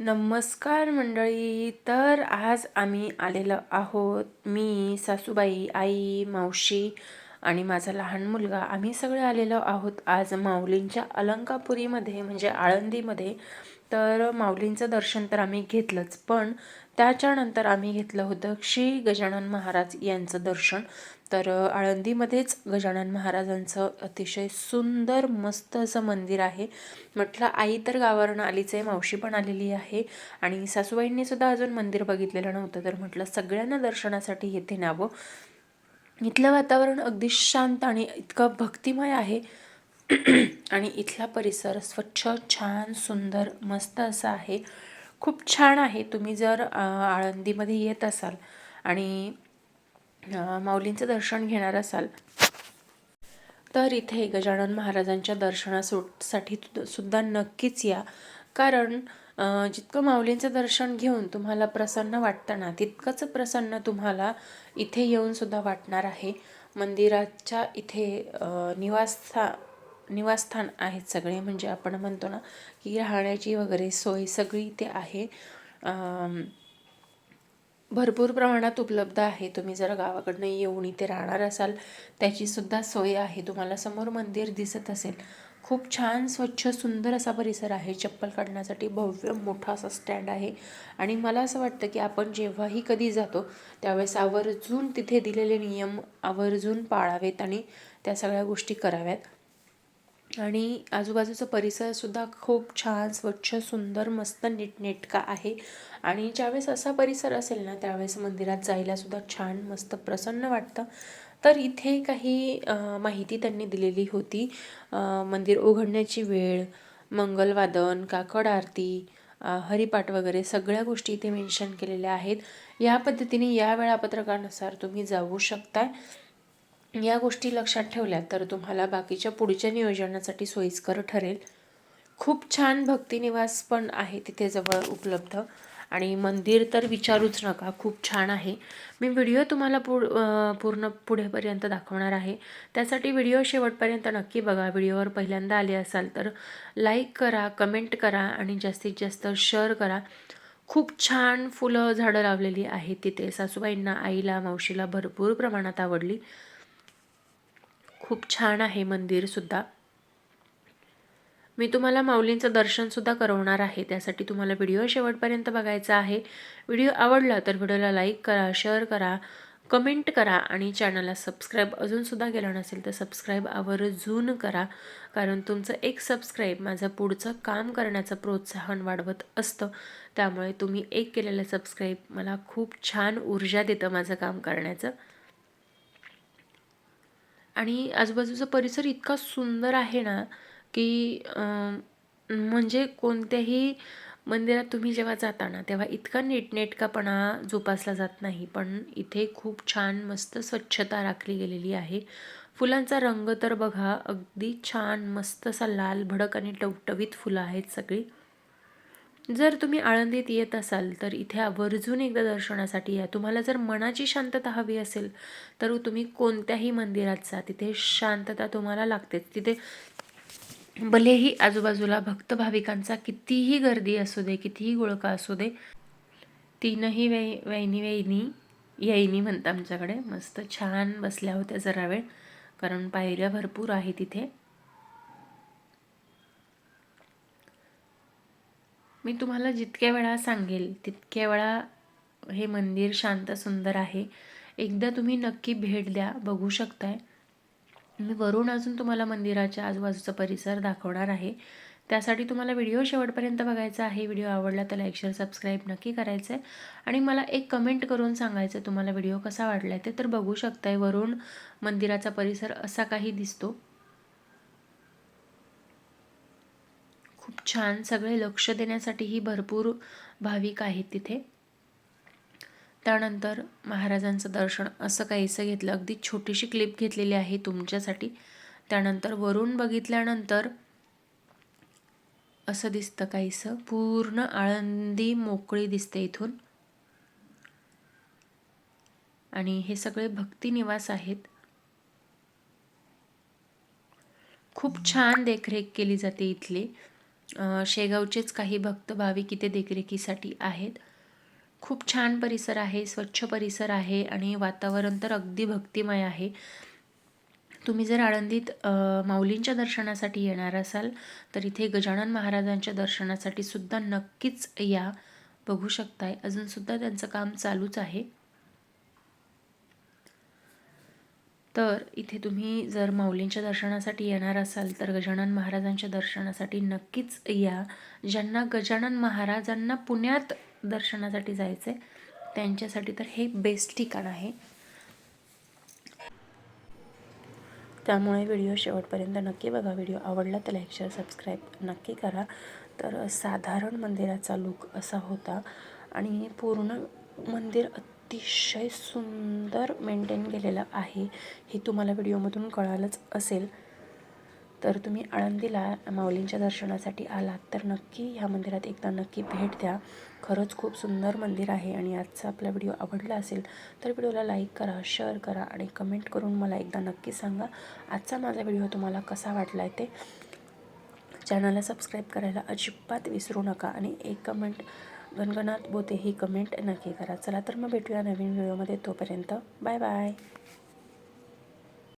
नमस्कार मंडळी तर आज आम्ही आलेलो आहोत. मी सासूबाई आई मावशी आणि माझा लहान मुलगा आम्ही सगळे आलेलो आहोत आज माऊलींच्या अलंकापुरीमध्ये म्हणजे आळंदीमध्ये. तर माऊलींचं दर्शन तर आम्ही घेतलंच पण त्याच्यानंतर आम्ही घेतलं होतं श्री गजानन महाराज यांचं दर्शन. तर आळंदीमध्येच गजानन महाराजांचं अतिशय सुंदर मस्त असं मंदिर आहे. म्हटलं आई तर गावावरून आलीच आहे मावशी पण आलेली आहे आणि सासूबाईंनी सुद्धा अजून मंदिर बघितलेलं नव्हतं. तर म्हटलं सगळ्यांना दर्शनासाठी येथे न्यावं. इथलं वातावरण अगदी शांत आणि इतकं भक्तिमय आहे. आणि इथला परिसर स्वच्छ छान सुंदर मस्त असा आहे. खूप छान आहे. तुम्ही जर आळंदीमध्ये येत असाल आणि माऊलींचं दर्शन घेणार असाल तर इथे गजानन महाराजांच्या दर्शनासाठी सुद्धा नक्कीच या. कारण जितकं माऊलींचं दर्शन घेऊन तुम्हाला प्रसन्न वाटतं ना तितकंच प्रसन्न तुम्हाला इथे येऊनसुद्धा वाटणार आहे. मंदिराच्या इथे निवासस्था निवासस्थान आहेत सगळे. म्हणजे आपण म्हणतो ना की राहण्याची वगैरे सोय सगळी इथे आहे. भरपूर प्रमाणात उपलब्ध आहे. तुम्ही जर गावाकडनं येऊन इथे राहणार असाल त्याचीसुद्धा सोय आहे. तुम्हाला समोर मंदिर दिसत असेल. खूप छान स्वच्छ सुंदर असा परिसर आहे. चप्पल काढण्यासाठी भव्य मोठा असा स्टँड आहे. आणि मला असं वाटतं की आपण जेव्हाही कधी जातो त्यावेळेस आवर्जून तिथे दिलेले नियम आवर्जून पाळावेत आणि त्या सगळ्या गोष्टी कराव्यात. आणि आजूबाजूचा परिसरसुद्धा खूप छान स्वच्छ सुंदर मस्त नीटनेटका आहे. आणि ज्यावेळेस असा परिसर असेल ना त्यावेळेस मंदिरात जायलासुद्धा छान मस्त प्रसन्न वाटतं. तर इथे काही माहिती त्यांनी दिलेली होती. मंदिर उघडण्याची वेळ मंगलवादन काकड आरती हरिपाठ वगैरे सगळ्या गोष्टी इथे मेन्शन केलेल्या आहेत. या पद्धतीने या वेळापत्रकानुसार तुम्ही जाऊ शकताय. या गोष्टी लक्षात ठेवल्या तर तुम्हाला बाकीच्या पुढच्या नियोजनासाठी सोयीस्कर ठरेल. खूप छान भक्तिनिवास पण आहे तिथे जवळ उपलब्ध. आणि मंदिर तर विचारूच नका खूप छान आहे. मी व्हिडिओ तुम्हाला पुढ पूर्ण पुढेपर्यंत दाखवणार आहे. त्यासाठी व्हिडिओ शेवटपर्यंत नक्की बघा. व्हिडिओवर पहिल्यांदा आले असाल तर लाईक करा कमेंट करा आणि जास्तीत जास्त शेअर करा. खूप छान फुलं झाडं लावलेली आहेत तिथे. सासूबाईंना आईला मावशीला भरपूर प्रमाणात आवडली. खूप छान आहे मंदिरसुद्धा मी तुम्हाला माऊलींचं दर्शनसुद्धा करवणार आहे. त्यासाठी तुम्हाला व्हिडिओ शेवटपर्यंत बघायचा आहे. व्हिडिओ आवडला तर व्हिडिओला लाईक करा शेअर करा कमेंट करा आणि चॅनलला सबस्क्राईब अजूनसुद्धा केलं नसेल तर सबस्क्राईब आवर्जून करा. कारण तुमचं एक सबस्क्राईब माझं पुढचं काम करण्याचं प्रोत्साहन वाढवत असतं. त्यामुळे तुम्ही एक केलेलं सबस्क्राईब मला खूप छान ऊर्जा देतं माझं काम करण्याचं. आणि आजूबाजूचा परिसर इतका सुंदर आहे ना की म्हणजे कोणत्याही मंदिरात तुम्ही जेव्हा जाता ना तेव्हा इतका नीटनेटकापणा जोपासला जात नाही. पण इथे खूप छान मस्त स्वच्छता राखली गेलेली आहे. फुलांचा रंग तर बघा अगदी छान मस्त असा लाल भडक आणि टवटवीत फुलं आहेत सगळी. जर तुम्ही आळंदीत येत असाल तर इथे आवर्जून एकदा दर्शनासाठी या. तुम्हाला जर मनाची शांतता हवी असेल तर तुम्ही कोणत्याही मंदिरात जा. तिथे शांतता तुम्हाला लागतेच. तिथे भलेही आजूबाजूला भक्त भाविकांचा कितीही गर्दी असू दे कितीही गोळका असू दे तीनही वै वैनी वैनी यायनी म्हणतं आमच्याकडे. मस्त छान बसल्या होत्या जरा वेळ कारण पायऱ्या भरपूर आहे तिथे मी तुम्हाला जितक्या वेळा सांगेल तितक्या वेळा हे मंदिर शांत सुंदर आहे. एकदा तुम्ही नक्की भेट द्या बघू शकताय. मी वरून अजून तुम्हाला मंदिराच्या आजूबाजूचा परिसर दाखवणार आहे. त्यासाठी तुम्हाला व्हिडिओ शेवटपर्यंत बघायचा आहे. व्हिडिओ आवडला तर लाईक शेअर सबस्क्राईब नक्की करायचं आहे आणि मला एक कमेंट करून सांगायचं तुम्हाला व्हिडिओ कसा वाटला आहे ते तर बघू शकताय. वरून मंदिराचा परिसर असा काही दिसतो. खूप छान सगळे लक्ष देण्यासाठीही भरपूर भाविक आहेत तिथे. त्यानंतर महाराजांचं दर्शन असं काहीसं घेतलं. अगदी छोटीशी क्लिप घेतलेली आहे तुमच्यासाठी. त्यानंतर वरून बघितल्यानंतर असं दिसतं काहीसं. पूर्ण आळंदी मोकळी दिसते इथून. आणि हे सगळे भक्ती निवास आहेत. खूप छान देखरेख केली जाते इथली. शेगावचेच काही भक्त भाविक इथे देखरेखीसाठी आहेत. खूप छान परिसर आहे स्वच्छ परिसर आहे आणि वातावरण तर अगदी भक्तिमय आहे. तुम्ही जर आळंदीत माऊलींच्या दर्शनासाठी येणार असाल तर इथे गजानन महाराजांच्या दर्शनासाठी सुद्धा नक्कीच या. बघू शकताय. अजूनसुद्धा त्यांचं काम चालूच आहे. तर इथे तुम्ही जर माऊलींच्या दर्शनासाठी येणार असाल तर गजानन महाराजांच्या दर्शनासाठी नक्कीच या. ज्यांना गजानन महाराजांना पुण्यात दर्शनासाठी जायचं आहे त्यांच्यासाठी तर हे बेस्ट ठिकाण आहे. त्यामुळे व्हिडिओ शेवटपर्यंत नक्की बघा. व्हिडिओ आवडला तर लाईक शेअर सबस्क्राईब नक्की करा. तर साधारण मंदिराचा लुक असा होता. आणि पूर्ण मंदिर अतिशय सुंदर मेंटेन केलेलं आहे हे तुम्हाला व्हिडिओमधून कळालंच असेल. तर तुम्ही आळंदीला माऊलींच्या दर्शनासाठी आलात तर नक्की ह्या मंदिरात एकदा नक्की भेट द्या. खरंच खूप सुंदर मंदिर आहे आणि आजचा आपला व्हिडिओ आवडला असेल तर व्हिडिओला लाईक करा शेअर करा आणि कमेंट करून मला एकदा नक्की सांगा आजचा माझा व्हिडिओ तुम्हाला कसा वाटला आहे ते. चॅनलला सबस्क्राईब करायला अजिबात विसरू नका आणि एक कमेंट गणगणात बोते ही कमेंट नक्की करा. चला तर मग भेटूया नवीन व्हिडिओमध्ये तोपर्यंत बाय बाय.